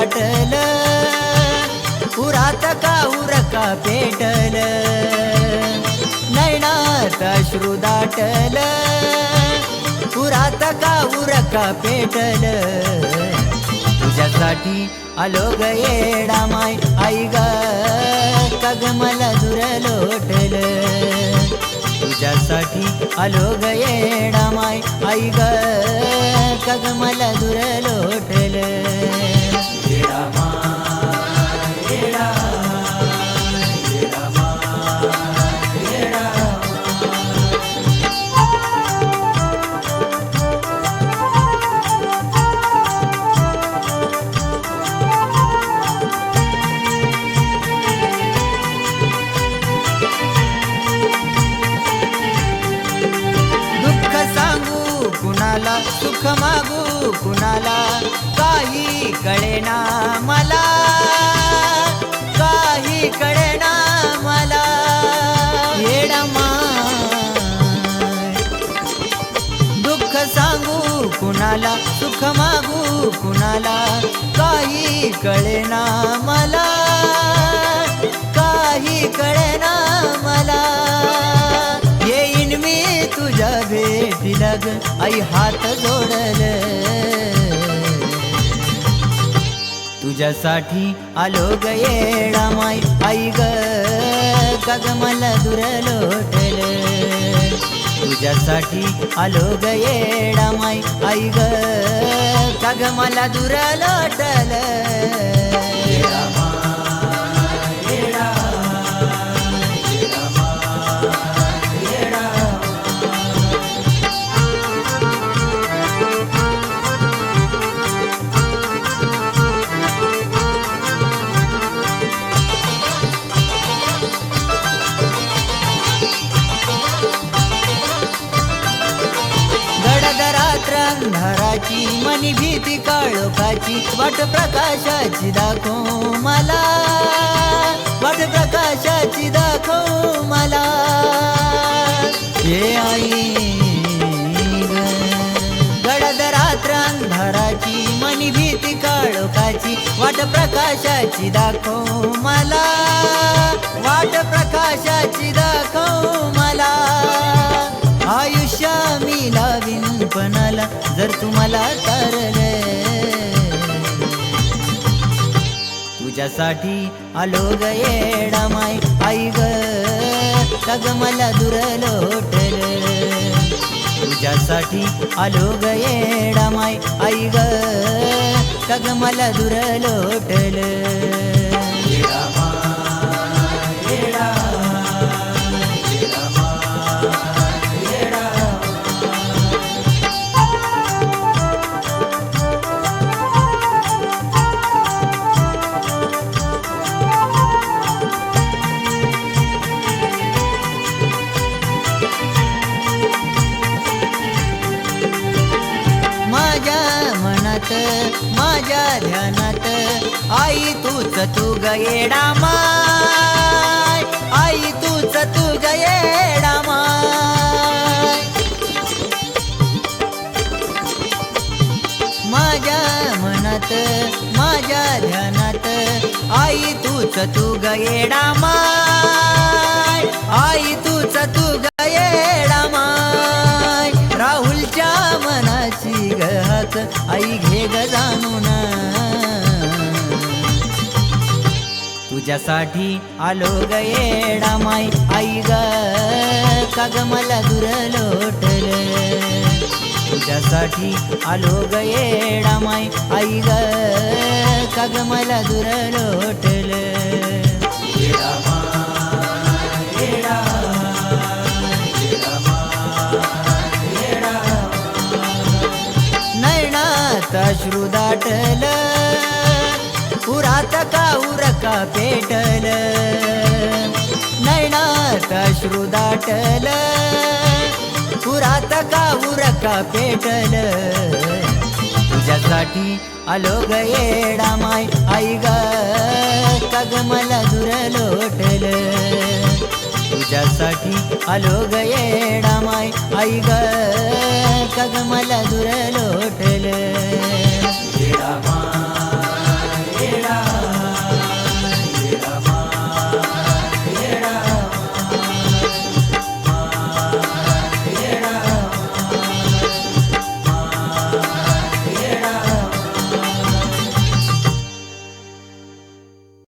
नयनात दाटल उरात का उरका पेटल. नैनात अश्रू दाटल. उरात का उरका पेटल. तुझ्यासाठी आलो ग येडा माय आई ग. कग मला दुर लोटल. तुझ्यासाठी आलो ग येडा माय आई ग. कग मला दुर लोटल. कुणाला सुख मागू कुणाला काही कळेना मला. कळेना मला. येडा दुःख सांगू कुणाला सुख मागू कुणाला? काही कळेना मला. काही कळेना मला. येईन मी तुझ्या भेटीला ग. आई हात जोडल. तुझ्यासाठी आलो ग येडा माय आई ग कग मला दुर लोटल. तुझ्यासाठी आलो ग येडा माय आई ग कग मला दुर लोटल. अंधाराची मनी भीती काळोखाची वाट प्रकाशाची दाखव मला. वाट प्रकाशाची दाखव मला. हे आई अंधाराची मनी भीती काळोखाची वाट प्रकाशाची दाखव मला. वाट प्रकाशाची दाखव मला. आयुष्य मी पणाला जर तुम्हाला तारले. तुझ्यासाठी आलो गेडा येडा माय आई ग. मला दुर लोटल तुझ्यासाठी आलो ग येडा माय आई ग. कग मला दुर लोटल ध्यानात माझ्या ध्यानात. आई तूच तू गयेडा माय. आई तूच तू गयेडा माय. माझ्या मनात माझ्या ध्यानात आई तूच तू गयेडा माय. आई तूच तू गयेडा आई घे ग जाणून. तुझ्यासाठी आलो ग येडा माय आई ग काग मला दुर लोटल? तुझ्यासाठी आलो ग येडा माय आई ग काग मला दुर लोटल? अश्रू दाटल उरात का उरका पेटल? नैनात अश्रू दाटल उरात का उरका पेटल? तुझ्यासाठी आलो ग येडा माय आई ग कग मला दुर लोटल. तुझ्यासाठी आलो ग येडा माय आई ग कग मला दुर लोट